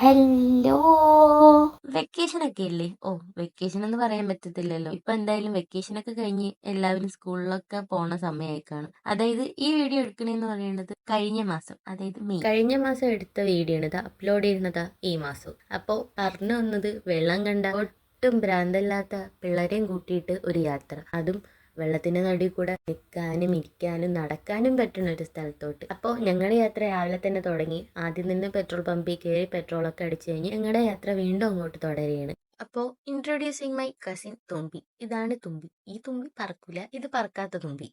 Hello vacation ഒക്കെ ഇല്ലേ? ഓ vacation എന്ന് പറയാൻ പറ്റത്തില്ലല്ലോ. ഇപ്പൊ എന്തായാലും വെക്കേഷൻ ഒക്കെ കഴിഞ്ഞ് എല്ലാവരും സ്കൂളിലൊക്കെ പോണ സമയമായി കാണും അതായത് ഈ വീഡിയോ എടുക്കണെന്ന് പറയുന്നത് കഴിഞ്ഞ മാസം അതായത് മെയ്. കഴിഞ്ഞ മാസം എടുത്ത വീഡിയോ ആണ്. ഇത് അപ്ലോഡ് ചെയ്യുന്നത് ഈ മാസം. അപ്പോൾ പറഞ്ഞു വന്നത് വെള്ളം കണ്ട ഒട്ടും ഭ്രാന്തല്ലാത്ത പിള്ളേരെയും കൂട്ടിയിട്ട് ഒരു യാത്ര. അതും വെള്ളത്തിന്റെ നടുവിൽ കൂടെ നിൽക്കാനും ഇരിക്കാനും നടക്കാനും പറ്റുന്ന ഒരു സ്ഥലത്തോട്ട്. അപ്പോൾ ഞങ്ങളുടെ യാത്ര രാവിലെ തന്നെ തുടങ്ങി. ആദ്യം നിന്ന് പെട്രോൾ പമ്പിൽ കയറി പെട്രോളൊക്കെ അടിച്ചു കഴിഞ്ഞ് ഞങ്ങളുടെ യാത്ര വീണ്ടും അങ്ങോട്ട് തുടരുകയാണ്. അപ്പോൾ ഇൻട്രൊഡ്യൂസിങ് മൈ കസിൻ തുമ്പി. ഇതാണ് തുമ്പി. ഈ തുമ്പി പറക്കൂല. ഇത് പറക്കാത്ത തുമ്പി.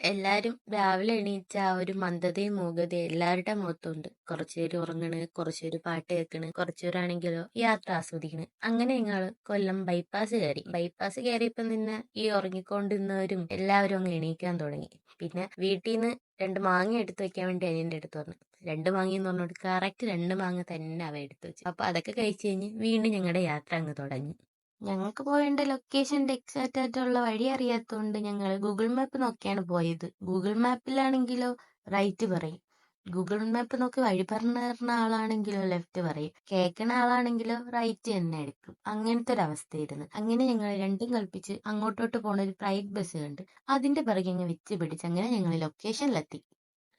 എല്ലാരും രാവിലെ എണീച്ച ആ ഒരു മന്ദതയും മൂകതയും എല്ലാവരുടെ മുഖത്തുണ്ട്. കുറച്ചുപേര് ഉറങ്ങണ് കുറച്ചുപേര് പാട്ട് കേൾക്കണ് കുറച്ചുപേരാണെങ്കിലോ യാത്ര ആസ്വദിക്കണ്. അങ്ങനെ ഞങ്ങൾ കൊല്ലം ബൈപ്പാസ് കയറി. ബൈപ്പാസ് കയറിയപ്പോ നിന്ന് ഈ ഉറങ്ങിക്കൊണ്ടിരുന്നവരും എല്ലാവരും അങ്ങ് എണീക്കാൻ തുടങ്ങി. പിന്നെ വീട്ടിൽ നിന്ന് രണ്ട് മാങ്ങ എടുത്തു വെക്കാൻ വേണ്ടി അനിയന്റെ അടുത്ത് പറഞ്ഞു രണ്ട് മാങ്ങ എന്ന് പറഞ്ഞോണ്ട് കറക്റ്റ് രണ്ട് മാങ്ങ തന്നെ അവ എടുത്തു വെച്ചു. അപ്പൊ അതൊക്കെ കഴിച്ചു കഴിഞ്ഞ് വീണ്ടും ഞങ്ങളുടെ യാത്ര അങ്ങ് തുടങ്ങി. ഞങ്ങൾക്ക് പോയേണ്ട ലൊക്കേഷന്റെ എക്സാക്റ്റ് ആയിട്ടുള്ള വഴി അറിയാത്തതുകൊണ്ട് ഞങ്ങൾ ഗൂഗിൾ മാപ്പ് നോക്കിയാണ് പോയത്. ഗൂഗിൾ മാപ്പിലാണെങ്കിലോ റൈറ്റ് പറയും. ഗൂഗിൾ മാപ്പ് നോക്കി വഴി പറഞ്ഞു തരുന്ന ആളാണെങ്കിലോ ലെഫ്റ്റ് പറയും. കേൾക്കുന്ന ആളാണെങ്കിലോ റൈറ്റ് തന്നെ എടുക്കും അങ്ങനത്തെ ഒരു അവസ്ഥയായിരുന്നു. അങ്ങനെ ഞങ്ങൾ രണ്ടും കൽപ്പിച്ച് അങ്ങോട്ടോട്ട് പോണ ഒരു പ്രൈവറ്റ് ബസ് കണ്ട് അതിന്റെ പിറകെ ഞങ്ങൾ വെച്ച് പിടിച്ച് അങ്ങനെ ഞങ്ങൾ ലൊക്കേഷനിലെത്തി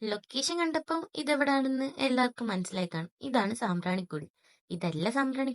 ലൊക്കേഷൻ കണ്ടപ്പം ഇതെവിടാണെന്ന് എല്ലാവർക്കും മനസ്സിലായി കാണും. ഇതാണ് സാമ്പ്രാണിക്കൊടി. ഇതല്ല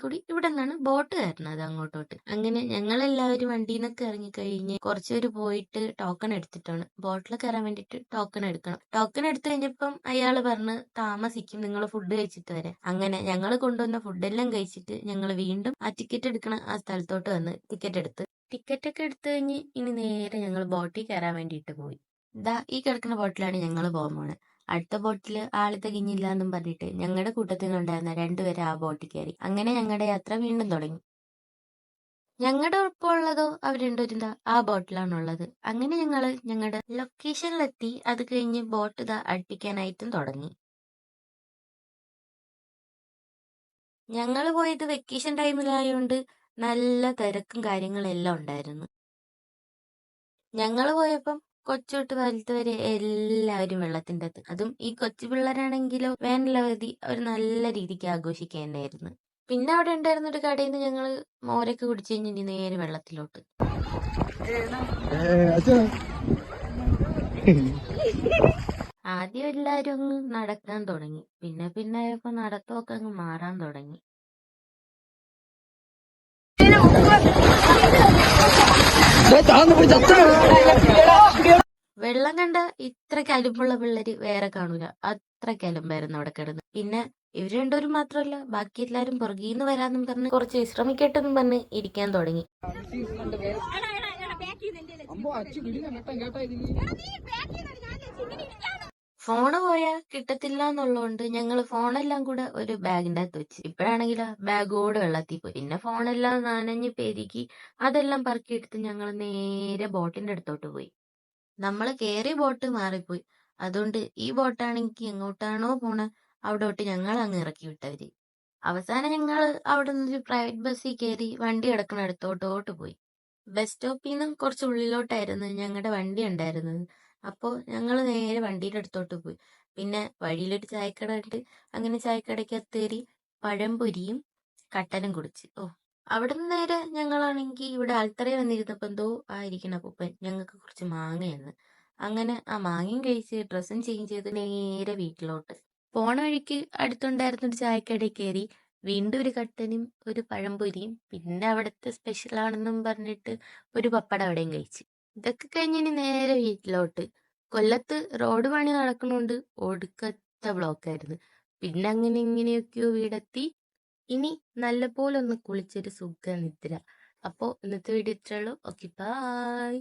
കൂടി ഇവിടെ നിന്നാണ് ബോട്ട് കയറുന്നത് അങ്ങോട്ടോട്ട്. അങ്ങനെ ഞങ്ങളെല്ലാവരും വണ്ടിയിൽ നിന്നൊക്കെ ഇറങ്ങിക്കഴിഞ്ഞ് കുറച്ചുപേര് പോയിട്ട് ടോക്കൺ എടുത്തിട്ടാണ്. ബോട്ടിൽ കയറാൻ വേണ്ടിയിട്ട് ടോക്കൺ എടുക്കണം. ടോക്കൺ എടുത്തു കഴിഞ്ഞപ്പം അയാൾ പറഞ്ഞ് താമസിക്കും. നിങ്ങൾ ഫുഡ് കഴിച്ചിട്ട് വരെ. അങ്ങനെ ഞങ്ങൾ കൊണ്ടുവന്ന ഫുഡെല്ലാം കഴിച്ചിട്ട് ഞങ്ങൾ വീണ്ടും ആ ടിക്കറ്റ് എടുക്കണ ആ സ്ഥലത്തോട്ട് വന്ന് ടിക്കറ്റ് എടുത്ത്. ടിക്കറ്റ് ഒക്കെ എടുത്തു കഴിഞ്ഞ് ഇനി നേരെ ഞങ്ങൾ ബോട്ടിൽ കയറാൻ വേണ്ടിയിട്ട് പോയി. ദാ ഈ കിടക്കുന്ന ബോട്ടിലാണ് ഞങ്ങൾ പോകാൻ പോണത് അടുത്ത ബോട്ടിൽ ആൾ തികഞ്ഞില്ല എന്നും പറഞ്ഞിട്ട് ഞങ്ങളുടെ കൂട്ടത്തിൽ കൂട്ടത്തിലുണ്ടായിരുന്ന രണ്ടുപേരെ ആ ബോട്ടിൽ കയറി. അങ്ങനെ ഞങ്ങളുടെ യാത്ര വീണ്ടും തുടങ്ങി. ഞങ്ങളുടെ ഉറപ്പുള്ളതോ രണ്ടുപേരും ആ ആ ബോട്ടിലാണുള്ളത്. അങ്ങനെ ഞങ്ങൾ ഞങ്ങളുടെ ലൊക്കേഷനിലെത്തി. അത് കഴിഞ്ഞ് ബോട്ട് ഇതാ അടുപ്പിക്കാനായിട്ടും തുടങ്ങി. ഞങ്ങൾ പോയത് വെക്കേഷൻ ടൈമിലായതുകൊണ്ട് നല്ല തിരക്കും കാര്യങ്ങളും എല്ലാം ഉണ്ടായിരുന്നു. ഞങ്ങൾ പോയപ്പം കൊച്ചൊട്ട് വലുത് വരെ എല്ലാവരും വെള്ളത്തിന്റെ അത് അതും ഈ കൊച്ചു പിള്ളേരാണെങ്കിലോ വേനലവധി അവർ നല്ല രീതിക്ക് ആഘോഷിക്കേണ്ടായിരുന്നു. പിന്നെ അവിടെ ഉണ്ടായിരുന്ന ഒരു കടയിൽ നിന്ന് ഞങ്ങൾ മോരൊക്കെ കുടിച്ചു കഴിഞ്ഞ് ഇനി നേരെ വെള്ളത്തിലോട്ട്. ആദ്യം എല്ലാരും അങ്ങ് നടക്കാൻ തുടങ്ങി. പിന്നെ പിന്നെ ആയപ്പോ നടത്തമൊക്കെ അങ്ങ് മാറാൻ തുടങ്ങി. വെള്ളം കണ്ട ഇത്ര കലിമ്പുള്ള പിള്ളേര് വേറെ കാണൂല. അത്ര കലിമ്പായിരുന്നു അവിടെ കിടന്ന്. പിന്നെ ഇവർ രണ്ടുപേരും മാത്രമല്ല ബാക്കി എല്ലാരും പുറകീന്ന് വരാന്നും പറഞ്ഞ് കുറച്ച് വിശ്രമിക്കട്ടെന്നും പറഞ്ഞ് ഇരിക്കാൻ തുടങ്ങി. ഫോണ് പോയാ കിട്ടത്തില്ല എന്നുള്ളതുകൊണ്ട് ഞങ്ങൾ ഫോണെല്ലാം കൂടെ ഒരു ബാഗിന്റെ അകത്ത് വെച്ച്. ഇപ്പോഴാണെങ്കിലോ ബാഗോട് വെള്ളത്തിൽ പോയി. പിന്നെ ഫോണെല്ലാം നനഞ്ഞ് പെരുകി അതെല്ലാം പറക്കിയെടുത്ത് ഞങ്ങൾ നേരെ ബോട്ടിന്റെ അടുത്തോട്ട് പോയി. നമ്മൾ കയറിയ ബോട്ട് മാറിപ്പോയി. അതുകൊണ്ട് ഈ ബോട്ടാണെങ്കിൽ എങ്ങോട്ടാണോ പോണ അവിടോട്ട് ഞങ്ങൾ അങ്ങ് ഇറക്കി വിട്ടവര്. അവസാനം ഞങ്ങൾ അവിടെ ഒരു പ്രൈവറ്റ് ബസ്സിൽ കയറി വണ്ടി കിടക്കണ അടുത്തോട്ടോട്ട് പോയി. ബസ് സ്റ്റോപ്പിൽ നിന്നും കുറച്ച് ഉള്ളിലോട്ടായിരുന്നു ഞങ്ങളുടെ വണ്ടി ഉണ്ടായിരുന്നത്. അപ്പോൾ ഞങ്ങൾ നേരെ വണ്ടിയുടെ അടുത്തോട്ട് പോയി. പിന്നെ വഴിയിലൊരു ചായക്കട ഉണ്ട്. അങ്ങനെ ചായക്കടയ്ക്ക് കയറി പഴംപൊരിയും കട്ടനും കുടിച്ച്. ഓ അവിടെ നിന്ന് നേരെ ഞങ്ങളാണെങ്കിൽ ഇവിടെ അൽത്തറ വന്നിരുന്നപ്പോൾ എന്തോ ആയിരിക്കണം അപ്പൂപ്പൻ ഞങ്ങൾക്ക് കുറച്ച് മാങ്ങയെന്ന്. അങ്ങനെ ആ മാങ്ങയും കഴിച്ച് ഡ്രസ്സും ചേഞ്ച് ചെയ്ത് നേരെ വീട്ടിലോട്ട്. പോണ വഴിക്ക് അടുത്തുണ്ടായിരുന്ന ഒരു ചായക്കടയിൽ കയറി വീണ്ടും ഒരു കട്ടനും ഒരു പഴംപൊരിയും പിന്നെ അവിടുത്തെ സ്പെഷ്യൽ ആണെന്നും പറഞ്ഞിട്ട് ഒരു പപ്പട അവിടെയും കഴിച്ച്. ഇതൊക്കെ കഴിഞ്ഞ് ഇനി നേരെ വീട്ടിലോട്ട്. കൊല്ലത്ത് റോഡ് പണി നടക്കുന്നോണ്ട് ഒടുക്കത്തെ ബ്ലോക്കായിരുന്നു പിന്നെ അങ്ങനെ ഇങ്ങനെയൊക്കെയോ വീടെത്തി ഇനി നല്ലപോലെ ഒന്ന് കുളിച്ചൊരു സുഖനിദ്ര. അപ്പോൾ ഇന്നത്തെ വീഡിയോ ഇത്രയുള്ളൂ ഓക്കെ ബൈ